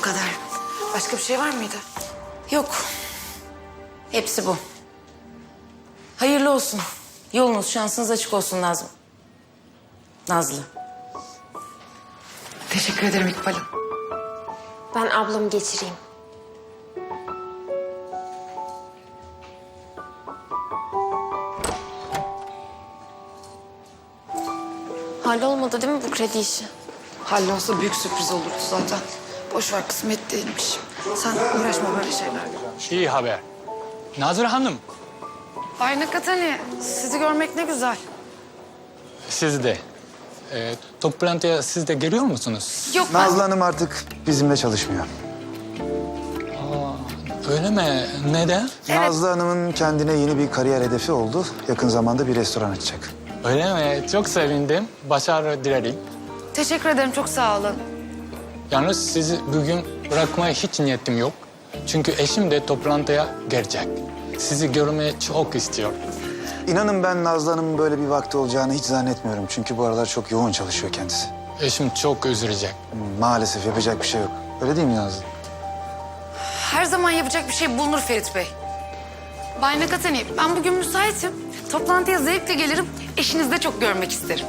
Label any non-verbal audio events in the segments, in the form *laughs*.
Bu kadar. Başka bir şey var mıydı? Yok. Hepsi bu. Hayırlı olsun. Yolunuz, şansınız açık olsun Nazım. Nazlı. Teşekkür ederim İkbal'im. Ben ablamı geçireyim. Hallolmadı değil mi bu kredi işi? Hallolsa büyük sürpriz olurdu zaten. Boş ver kısmet değilmiş. Sen uğraşma böyle şeylerle. İyi haber. Nazır Hanım, Bay Nakatani, sizi görmek ne güzel. siz de. E, toplantıya siz de geliyor musunuz? Yok ben... Nazlı Hanım artık bizimle çalışmıyor. Öyle mi? Neden? Nazlı Hanım'ın kendine yeni bir kariyer hedefi oldu. Yakın zamanda bir restoran açacak. Öyle mi? Çok sevindim. Başarı dilerim. Teşekkür ederim, çok sağ olun. Yalnız sizi bugün bırakmaya hiç niyetim yok. Çünkü eşim de toplantıya gelecek. Sizi görmeye çok istiyor. İnanın ben Nazlı Hanım'ın böyle bir vakti olacağını hiç zannetmiyorum. Çünkü bu aralar çok yoğun çalışıyor kendisi. Eşim çok üzülecek. Maalesef yapacak bir şey yok. Öyle değil mi Nazlı? Her zaman yapacak bir şey bulunur Ferit Bey. Bay Nakatani, ben bugün müsaitim. Toplantıya zevkle gelirim. Eşinizi de çok görmek isterim.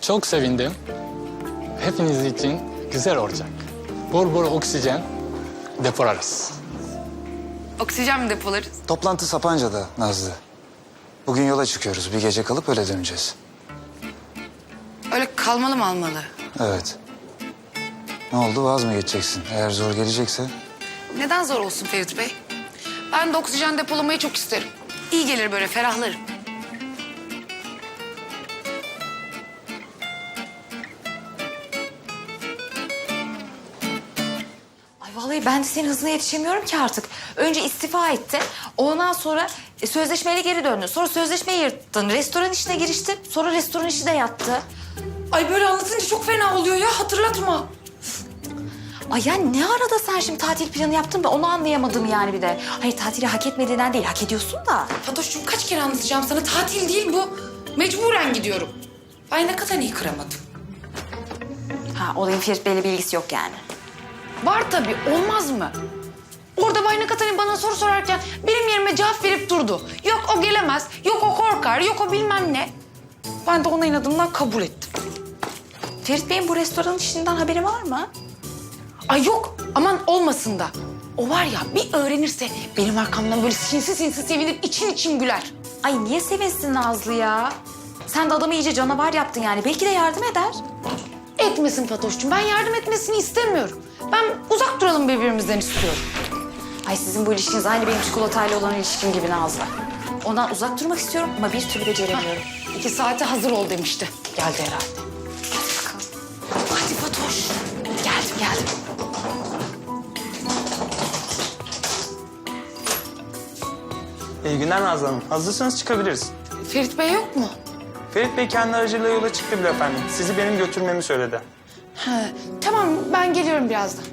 Çok sevindim. Hepiniz için güzel olacak. Bol bol oksijen depolarız. Oksijen mi depolarız? Toplantı Sapanca'da Nazlı. Bugün yola çıkıyoruz. Bir gece kalıp öyle döneceğiz. Öyle kalmalı mı almalı? Evet. Ne oldu vaz mı geçeceksin? Eğer zor gelecekse Neden zor olsun Ferit Bey? Ben de oksijen depolamayı çok isterim. İyi gelir böyle, ferahlarım. Ben de senin hızına yetişemiyorum ki artık. Önce istifa etti. Ondan sonra e, sözleşmeyle geri döndü. Sonra sözleşmeyi yırttın. Restoran işine giriştin. Sonra restoran işi de yattı. Ay böyle anlatınca çok fena oluyor ya, hatırlatma. Ay yani ne arada sen şimdi tatil planı yaptın ben onu anlayamadım yani bir de. Hayır tatili hak etmediğinden değil hak ediyorsun da. Fatoş'cum kaç kere anlatacağım sana, tatil değil bu. Mecburen gidiyorum. Ay ne kadar iyi kıramadım. Ha olayın Ferit Bey'le bir ilgisi yok yani. Var tabii, olmaz mı? Orada Bay Nakatani bana soru sorarken benim yerime cevap verip durdu. Yok o gelemez, yok o korkar, yok o bilmem ne. Ben de ona inadımdan kabul ettim. Ferit Bey'in bu restoranın işinden haberi var mı? Ay yok, aman olmasın da. O var ya bir öğrenirse benim arkamdan böyle sinsi sinsi sevinip için için güler. Ay niye sevinsin Nazlı ya? Sen de adamı iyice canavar yaptın yani. Belki de yardım eder. Etmesin Fatoş'cum, ben yardım etmesini istemiyorum. Ben uzak duralım birbirimizden istiyorum. Ay sizin bu ilişkiniz aynı benim çikolatayla olan ilişkim gibi Nazlı. Ondan uzak durmak istiyorum ama bir türlü beceremiyorum. İki saate hazır ol demişti. Geldi herhalde. Hadi bakalım. Hadi Fatoş. Geldim, geldim. İyi günler Nazlı Hanım. Hazırsanız çıkabiliriz. Ferit Bey yok mu? Ferit Bey kendi aracıyla yola çıktı bile efendim. Sizi benim götürmemi söyledi. Ha, tamam, ben geliyorum birazdan.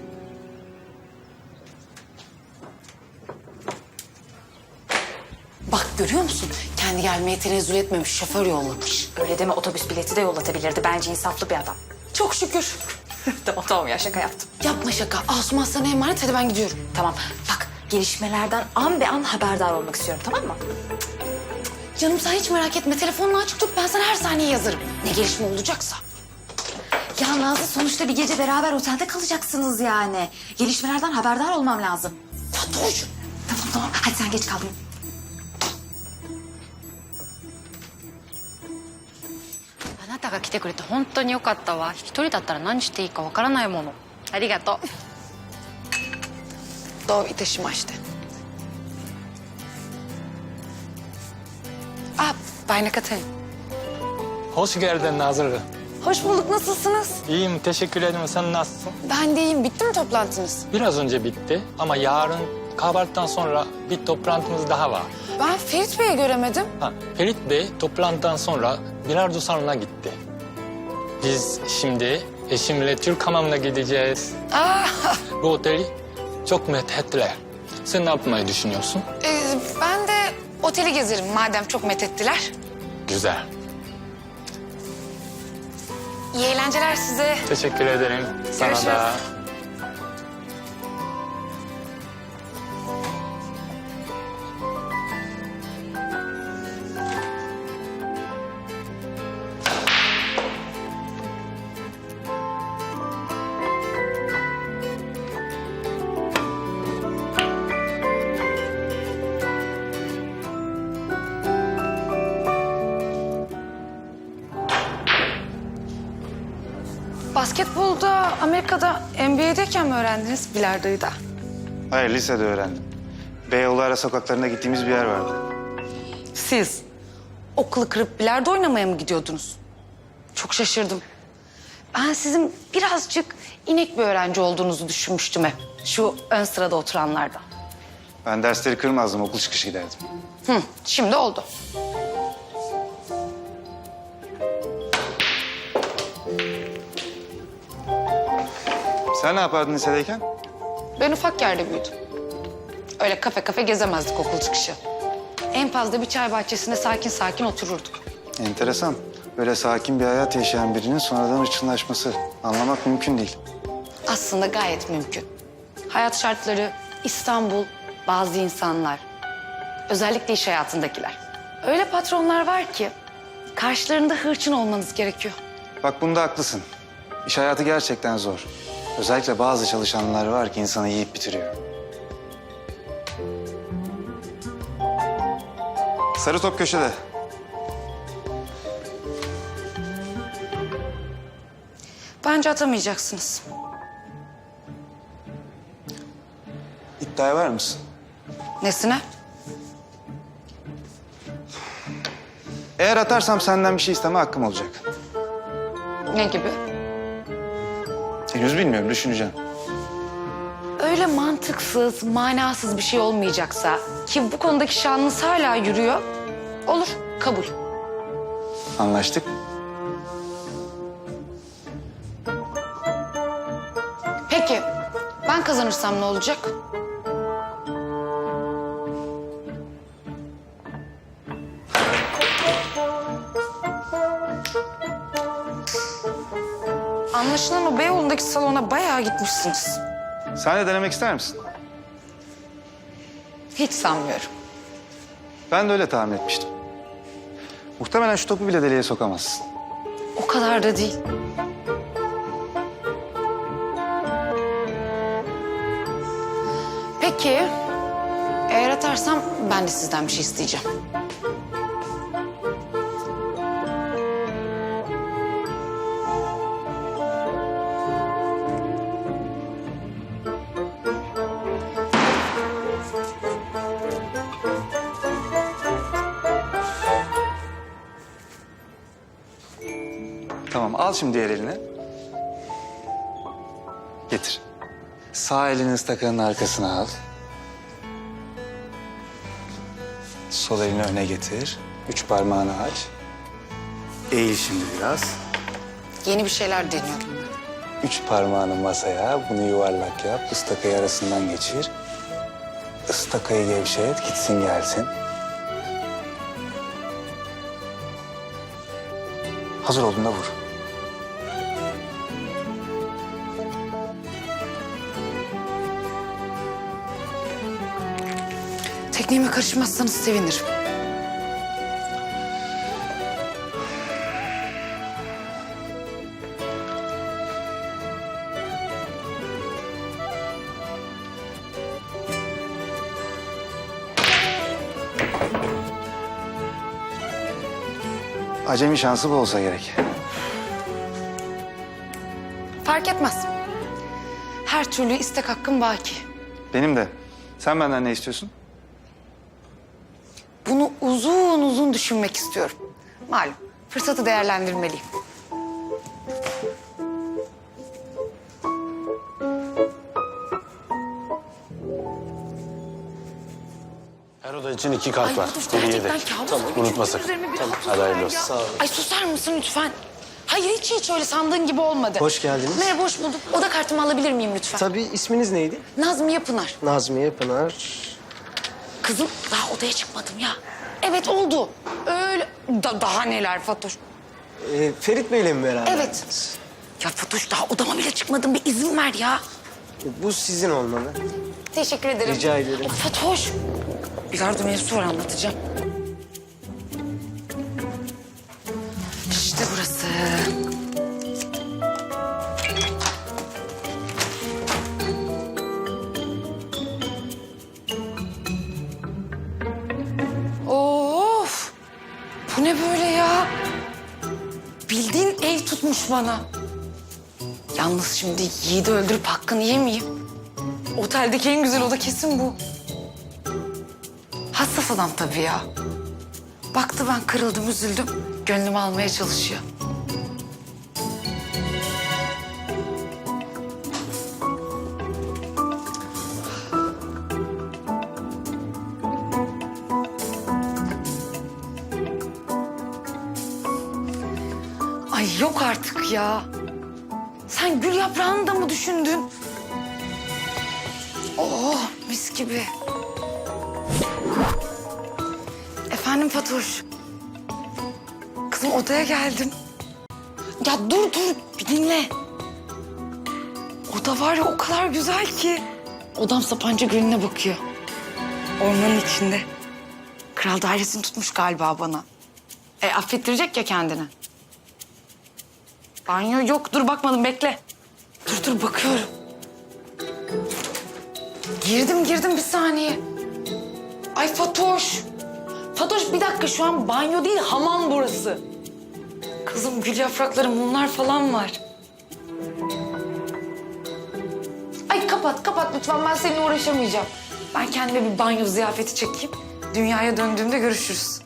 Bak görüyor musun? Kendi gelmeye tenezzül etmemiş, şoför yollamış. Öyle deme otobüs bileti de yollatabilirdi. Bence insaflı bir adam. Çok şükür. *laughs* tamam tamam ya şaka yaptım. Yapma şaka. Asuman sana emanet, hadi ben gidiyorum. Tamam bak gelişmelerden an be an haberdar olmak istiyorum tamam mı? Canım sen hiç merak etme. Telefonunu açık tut, ben sana her saniye yazarım. Ne gelişme olacaksa. Ya Nazlı sonuçta bir gece beraber otelde kalacaksınız yani. Gelişmelerden haberdar olmam lazım. Fatoş. Tamam tamam hadi sen geç kaldın. あなたが来てくれて本当によかったわ一人だったら何していいかわからないものありがとう Do i też mašte. Aa, Bay Nakatani. Hoş geldin Nazır. Hoş bulduk, nasılsınız? İyiyim, teşekkür ederim. Sen nasılsın? Ben de iyiyim. Bitti mi toplantınız? Biraz önce bitti ama yarın kahvaltıdan sonra bir toplantımız daha var. Ben Ferit Bey'i göremedim. Ha, Ferit Bey toplantıdan sonra bilardo salonuna gitti. Biz şimdi eşimle Türk hamamına gideceğiz. Aa, Bu oteli çok methettiler. Sen ne yapmayı düşünüyorsun? e, oteli gezerim madem çok methettiler. Güzel. İyi eğlenceler size. Teşekkür ederim. Sana Görüşürüz. da. Amerika'da NBA'deyken mi öğrendiniz bilardoyu da? Hayır lisede öğrendim. Beyoğlu ara sokaklarında gittiğimiz bir yer vardı. Siz okulu kırıp bilardo oynamaya mı gidiyordunuz? Çok şaşırdım. Ben sizin birazcık inek bir öğrenci olduğunuzu düşünmüştüm hep. Şu ön sırada oturanlardan. Ben dersleri kırmazdım okul çıkışı giderdim. Hı, şimdi oldu. Sen ne yapardın lisedeyken? Ben ufak yerde büyüdüm. Öyle kafe kafe gezemezdik okul çıkışı. En fazla bir çay bahçesinde sakin sakin otururduk. Enteresan. Böyle sakin bir hayat yaşayan birinin sonradan hırçınlaşması. Anlamak mümkün değil. Aslında gayet mümkün. Hayat şartları, İstanbul, bazı insanlar. Özellikle iş hayatındakiler. Öyle patronlar var ki karşılarında hırçın olmanız gerekiyor. Bak bunda haklısın. İş hayatı gerçekten zor. Özellikle bazı çalışanlar var ki insanı yiyip bitiriyor. Sarı top köşede. Bence atamayacaksınız. İddiaya var mısın? Nesine? Eğer atarsam senden bir şey isteme hakkım olacak. Ne gibi? Henüz bilmiyorum, düşüneceğim. Öyle mantıksız, manasız bir şey olmayacaksa ki bu konudaki şanınız hala yürüyor. Olur, kabul. Anlaştık. Peki, ben kazanırsam ne olacak? Beyoğlu'ndaki salona bayağı gitmişsiniz. Sen de denemek ister misin? Hiç sanmıyorum. Ben de öyle tahmin etmiştim. Muhtemelen şu topu bile deliğe sokamazsın. O kadar da değil. Peki, eğer atarsam ben de sizden bir şey isteyeceğim. Al şimdi diğer elini. Getir. Sağ elini ıstakanın arkasına al. Sol elini öne getir. Üç parmağını aç. Eğil şimdi biraz. Yeni bir şeyler deniyorum. Üç parmağını masaya, bunu yuvarlak yap. Istakayı arasından geçir. Istakayı gevşet, gitsin gelsin. Hazır olduğunda vur. Tekniğime karışmazsanız sevinirim. Acemi şansı bu olsa gerek. Fark etmez. Her türlü istek hakkım baki. Benim de. Sen benden ne istiyorsun? Uzun uzun düşünmek istiyorum. Malum fırsatı değerlendirmeliyim. Her oda için iki kart Ay var. Lütuf Biri gerçekten yedek. kabus. Tamam, gibi. unutma sakın. üzerime Tamam, hadi hayırlı ya. olsun. Sağ ol. Ay susar mısın lütfen? Hayır hiç hiç öyle sandığın gibi olmadı. Hoş geldiniz. Merhaba hoş bulduk. Oda kartımı alabilir miyim lütfen? Tabii isminiz neydi? Nazmiye Pınar. Nazmiye Pınar. Kızım daha odaya çıkmadım ya. Evet oldu. Öyle. Da- daha neler Fatoş. Ee, Ferit Bey'le mi beraber? Evet. Ya Fatoş daha odama bile çıkmadım. Bir izin ver ya. Bu sizin olmalı. Teşekkür ederim. Rica ederim. Of, Fatoş. Bilardo mevzusu var anlatacağım. Bana. Yalnız şimdi Yiğit'i öldürüp hakkını yemeyeyim. Oteldeki en güzel oda kesin bu. Hassas adam tabii ya. Baktı ben kırıldım, üzüldüm. Gönlümü almaya çalışıyor. Ay yok artık ya. Sen gül yaprağını da mı düşündün? Oh mis gibi. Efendim Fatoş. Kızım odaya geldim. Ya dur dur bir dinle. Oda var ya o kadar güzel ki. Odam Sapanca Gölü'ne bakıyor. Ormanın içinde. Kral dairesini tutmuş galiba bana. E affettirecek ya kendini. Banyo yok. Dur bakmadım bekle. Dur dur bakıyorum. Girdim girdim bir saniye. Ay Fatoş. Fatoş bir dakika şu an banyo değil hamam burası. Kızım gül yaprakları mumlar falan var. Ay kapat kapat lütfen ben seninle uğraşamayacağım. Ben kendime bir banyo ziyafeti çekeyim. Dünyaya döndüğümde görüşürüz.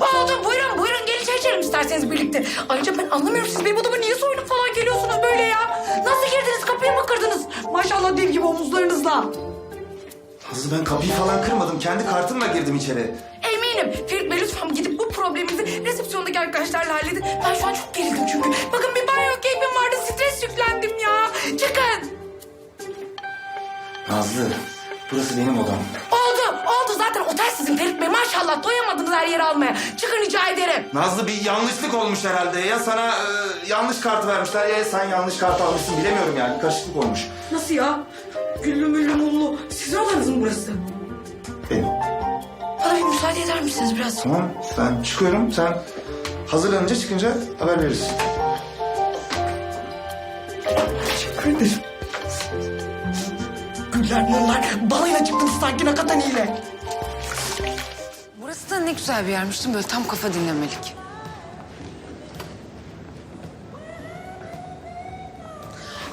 Oldu buyurun buyurun gelin çay içelim isterseniz birlikte. Ayrıca ben anlamıyorum siz benim odama niye soyunup falan geliyorsunuz böyle ya? Nasıl girdiniz kapıyı mı kırdınız? Maşallah dev gibi omuzlarınızla. Nazlı ben kapıyı falan kırmadım. Kendi kartımla girdim içeri. Eminim. Ferit Bey lütfen gidip bu problemimizi resepsiyondaki arkadaşlarla halledin. Ben şu an çok gerildim çünkü. Bakın bir banyo keyfim vardı stres yüklendim ya. Çıkın. Nazlı burası benim odam. Oldu oldu zaten otel sizin Ferit Bey maşallah doyamadınız her yeri almaya. Çıkın rica ederim. Nazlı bir yanlışlık olmuş herhalde. Ya sana e, yanlış kartı vermişler ya sen yanlış kart almışsın. Bilemiyorum yani. Karışıklık olmuş. Nasıl ya? Güllü müllü mullu. Sizin odanız mı burası? Benim. Bana bir müsaade eder misiniz biraz? Tamam ben çıkıyorum. Sen hazırlanınca çıkınca haber verirsin. Teşekkür ederim. Güller mumlar balayına çıktınız sanki Nakatani ile. Burası da ne güzel bir yermiş değil mi? Böyle tam kafa dinlemelik.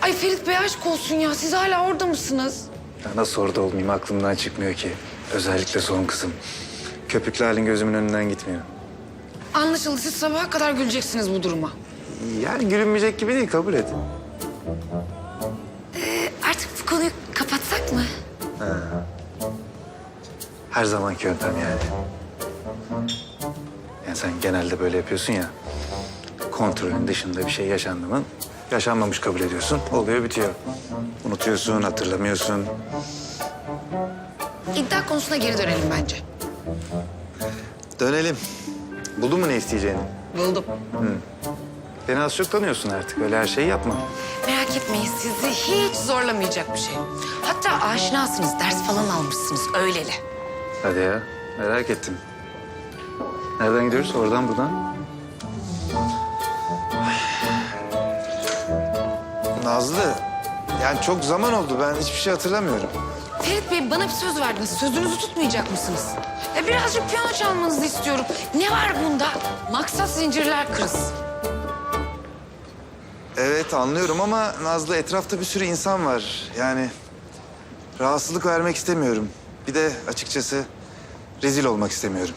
Ay Ferit Bey aşk olsun ya. Siz hala orada mısınız? Ya nasıl orada olmayayım aklımdan çıkmıyor ki. Özellikle son kısım. Köpüklü halin gözümün önünden gitmiyor. Anlaşıldı. Siz sabaha kadar güleceksiniz bu duruma. Yani gülünmeyecek gibi değil kabul et. Her zamanki yöntem yani. Yani sen genelde böyle yapıyorsun ya. Kontrolün dışında bir şey yaşandı mı yaşanmamış kabul ediyorsun. Oluyor bitiyor. Unutuyorsun, hatırlamıyorsun. İddia konusuna geri dönelim bence. Dönelim. Buldun mu ne isteyeceğini? Buldum. Beni az çok tanıyorsun artık. Öyle her şeyi yapma. Merak etmeyin sizi hiç zorlamayacak bir şey. Hatta aşinasınız, ders falan almışsınız öyleli. Hadi ya. Merak ettim. Nereden gidiyoruz? Oradan buradan. Nazlı, yani çok zaman oldu. Ben hiçbir şey hatırlamıyorum. Ferit Bey bana bir söz verdiniz. Sözünüzü tutmayacak mısınız? E, birazcık piyano çalmanızı istiyorum. Ne var bunda? Maksat zincirler kırız. Evet anlıyorum ama Nazlı etrafta bir sürü insan var. Yani rahatsızlık vermek istemiyorum. Bir de açıkçası rezil olmak istemiyorum.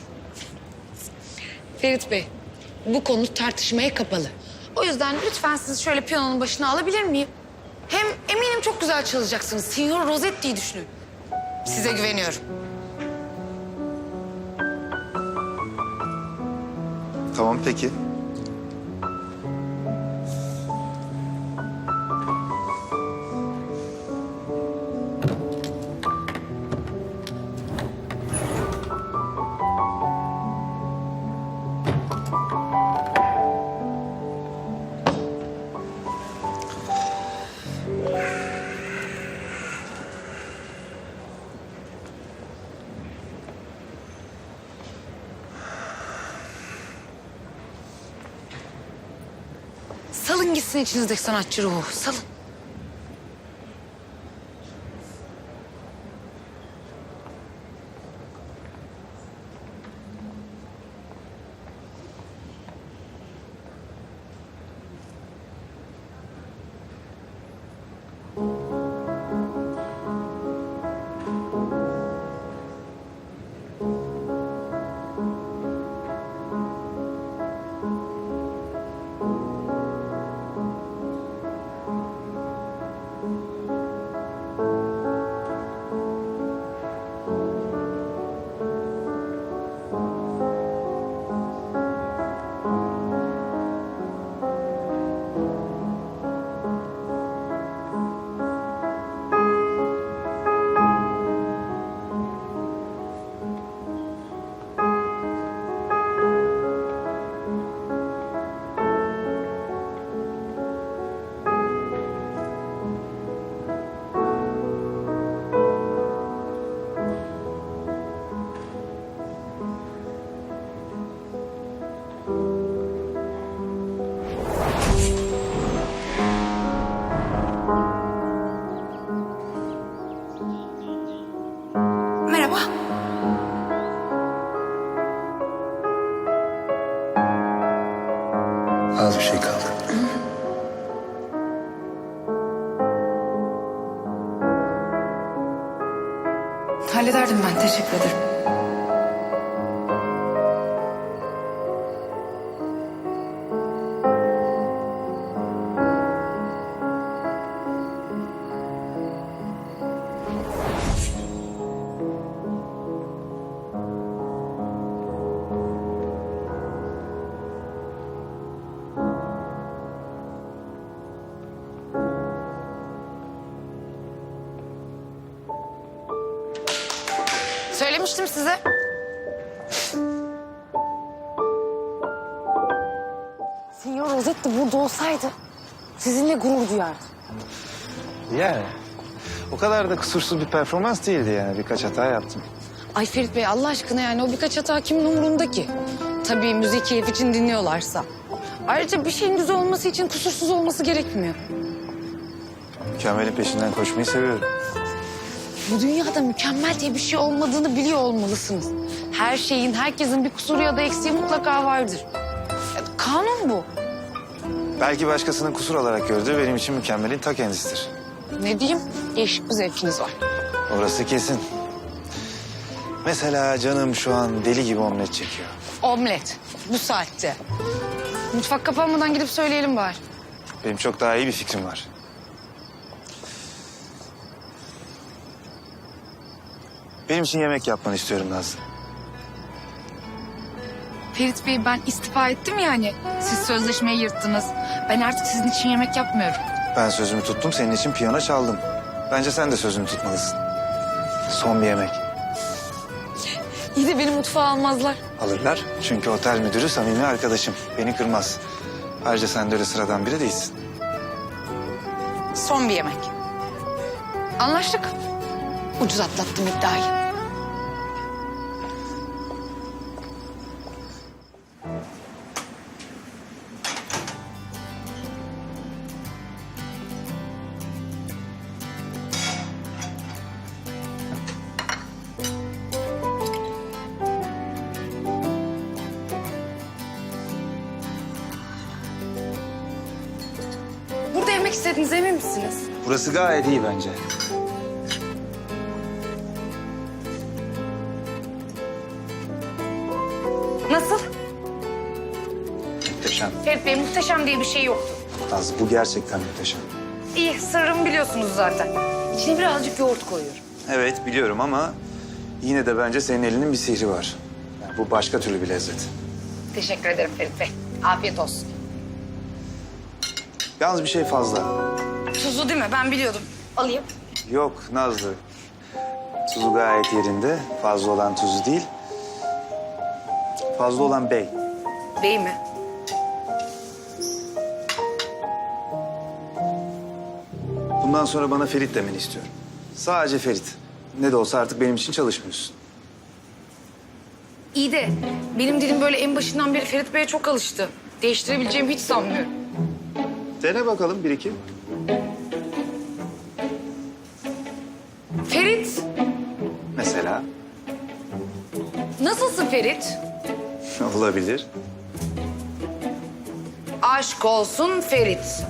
Ferit Bey, bu konu tartışmaya kapalı. O yüzden lütfen sizi şöyle piyanonun başına alabilir miyim? Hem eminim çok güzel çalacaksınız. Signor Rosetti'yi düşünün. Size güveniyorum. Tamam peki. Gitsin içinizdeki sanatçı ruhu. Salın. Teşekkür ederim. Söylemiştim size. Signor Rosetti burada olsaydı sizinle gurur duyardı. Yani o kadar da kusursuz bir performans değildi yani. Birkaç hata yaptım. Ay Ferit Bey Allah aşkına yani o birkaç hata kimin umurunda ki? Tabii müzik keyif için dinliyorlarsa. Ayrıca bir şeyin güzel olması için kusursuz olması gerekmiyor. Mükemmelin peşinden koşmayı seviyorum. Bu dünyada mükemmel diye bir şey olmadığını biliyor olmalısınız. Her şeyin, herkesin bir kusuru ya da eksiği mutlaka vardır. Ya, kanun bu. Belki başkasının kusur olarak gördüğü benim için mükemmelin ta kendisidir. Ne diyeyim? Değişik bir zevkiniz var. Orası kesin. Mesela canım şu an deli gibi omlet çekiyor. Omlet. Bu saatte. Mutfak kapanmadan gidip söyleyelim bari. Benim çok daha iyi bir fikrim var. Benim için yemek yapmanı istiyorum Nazlı. Ferit Bey ben istifa ettim yani. Siz sözleşmeyi yırttınız. Ben artık sizin için yemek yapmıyorum. Ben sözümü tuttum, senin için piyano çaldım. Bence sen de sözünü tutmalısın. Son bir yemek. İyi de beni mutfağa almazlar. Alırlar. Çünkü otel müdürü samimi arkadaşım. Beni kırmaz. Ayrıca sen de öyle sıradan biri değilsin. Son bir yemek. Anlaştık. Ucuz atlattım iddiayı. Burada yemek istediğinize emin misiniz? Burası gayet iyi bence. Diye bir şey yoktu. Nazlı bu gerçekten muhteşem. İyi sırrımı biliyorsunuz zaten. İçine birazcık yoğurt koyuyorum. Evet biliyorum ama yine de bence senin elinin bir sihri var. Yani bu başka türlü bir lezzet. Teşekkür ederim Ferit Bey. Afiyet olsun. Yalnız bir şey fazla. Tuzlu değil mi? Ben biliyordum. Alayım. Yok Nazlı. Tuzu gayet yerinde. Fazla olan tuzu değil. Fazla olan bey. Bey mi? Bundan sonra bana Ferit demeni istiyorum. Sadece Ferit. Ne de olsa artık benim için çalışmıyorsun. İyi de benim dilim böyle en başından beri Ferit Bey'e çok alıştı. Değiştirebileceğimi hiç sanmıyorum. Dene bakalım bir iki. Ferit, Mesela. nasılsın Ferit? *laughs* Olabilir. Aşk olsun Ferit.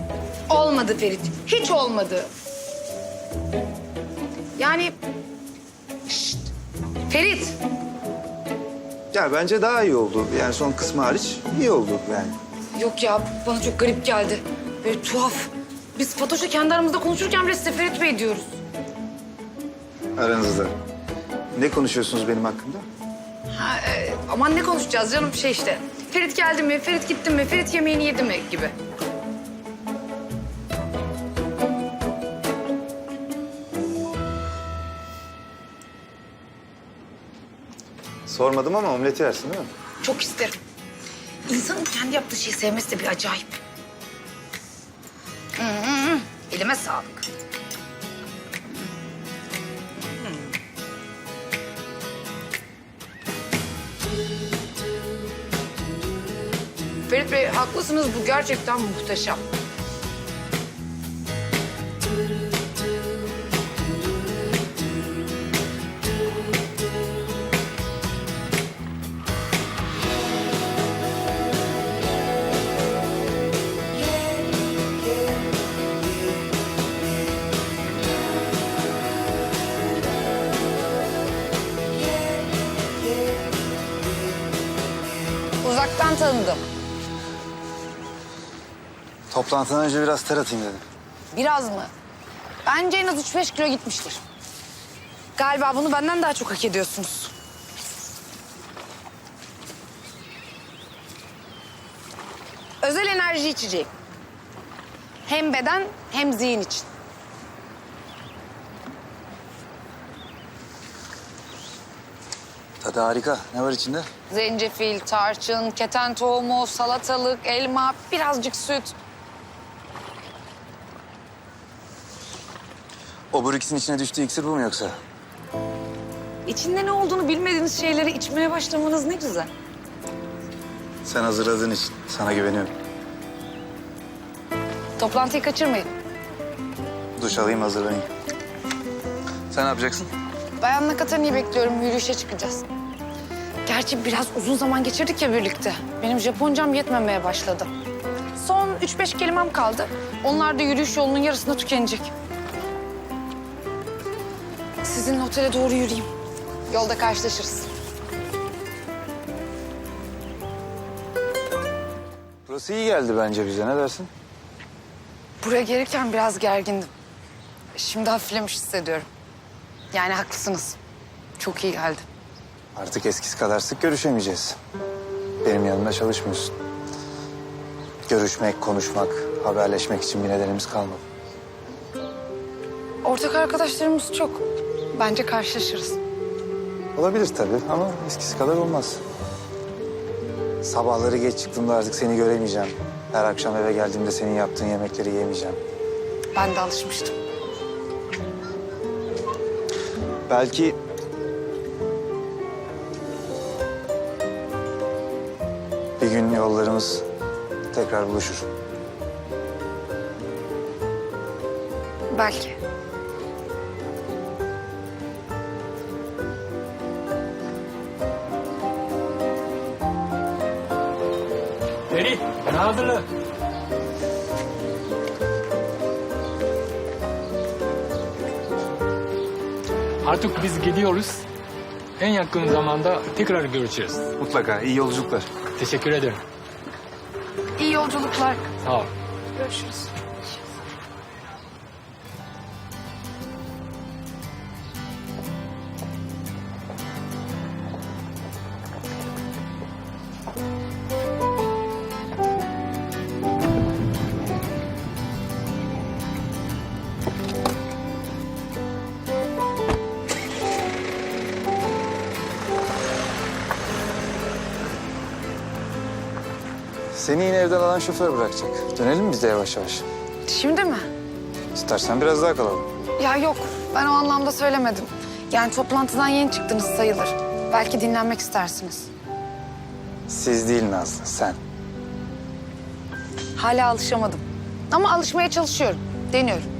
Olmadı Ferit. Hiç olmadı. Yani... Şşt! Ferit, Ya bence daha iyi oldu. Yani son kısmı hariç iyi oldu yani. Yok ya bana çok garip geldi. Böyle tuhaf. Biz Fatoş'la kendi aramızda konuşurken bile size Ferit Bey diyoruz. Aranızda. Ne konuşuyorsunuz benim hakkımda? Ha, e, aman ne konuşacağız canım şey işte. Ferit geldi mi, Ferit gitti mi, Ferit yemeğini yedi mi gibi. Sormadım ama omleti yersin değil mi? Çok isterim. İnsanın kendi yaptığı şeyi sevmesi de bir acayip. Hmm, elime sağlık. Ferit Bey haklısınız bu gerçekten muhteşem. Toplantıdan önce biraz ter atayım dedim. Biraz mı? Bence en az üç beş kilo gitmiştir. Galiba bunu benden daha çok hak ediyorsunuz. Özel enerji içeceği. Hem beden hem zihin için. Tadı harika. Ne var içinde? Zencefil, tarçın, keten tohumu, salatalık, elma, birazcık süt. O Brix'in içine düştüğü iksir bu mu yoksa? İçinde ne olduğunu bilmediğiniz şeyleri içmeye başlamanız ne güzel. Sen hazırladığın için sana güveniyorum. Toplantıyı kaçırmayın. Duş alayım hazırlanayım. Sen ne yapacaksın? Bayanla Katani'yi bekliyorum. Yürüyüşe çıkacağız. Gerçi biraz uzun zaman geçirdik ya birlikte. Benim Japoncam yetmemeye başladı. Son üç beş kelimem kaldı. Onlar da yürüyüş yolunun yarısında tükenecek. Sizinle otele doğru yürüyeyim. Yolda karşılaşırız. Burası iyi geldi bence bize. Ne dersin? Buraya gelirken biraz gergindim. Şimdi hafiflemiş hissediyorum. Yani haklısınız. Çok iyi geldi. Artık eskisi kadar sık görüşemeyeceğiz. Benim yanımda çalışmıyorsun. Görüşmek, konuşmak, haberleşmek için bir nedenimiz kalmadı. Ortak arkadaşlarımız çok. Bence karşılaşırız. Olabilir tabii ama eskisi kadar olmaz. Sabahları geç çıktığımda artık seni göremeyeceğim. Her akşam eve geldiğimde senin yaptığın yemekleri yemeyeceğim. Ben de alışmıştım. Belki... Bir gün yollarımız tekrar buluşur. Belki. hazırlık? Artık biz gidiyoruz. En yakın zamanda tekrar görüşeceğiz. Mutlaka. iyi yolculuklar. Teşekkür ederim. İyi yolculuklar. Sağ ol. Görüşürüz. Seni yine evden alan şoför bırakacak. Dönelim biz de yavaş yavaş. Şimdi mi? İstersen biraz daha kalalım. Ya yok, ben o anlamda söylemedim. Yani toplantıdan yeni çıktınız sayılır. Belki dinlenmek istersiniz. Siz değil Nazlı, sen. Hala alışamadım. Ama alışmaya çalışıyorum, deniyorum.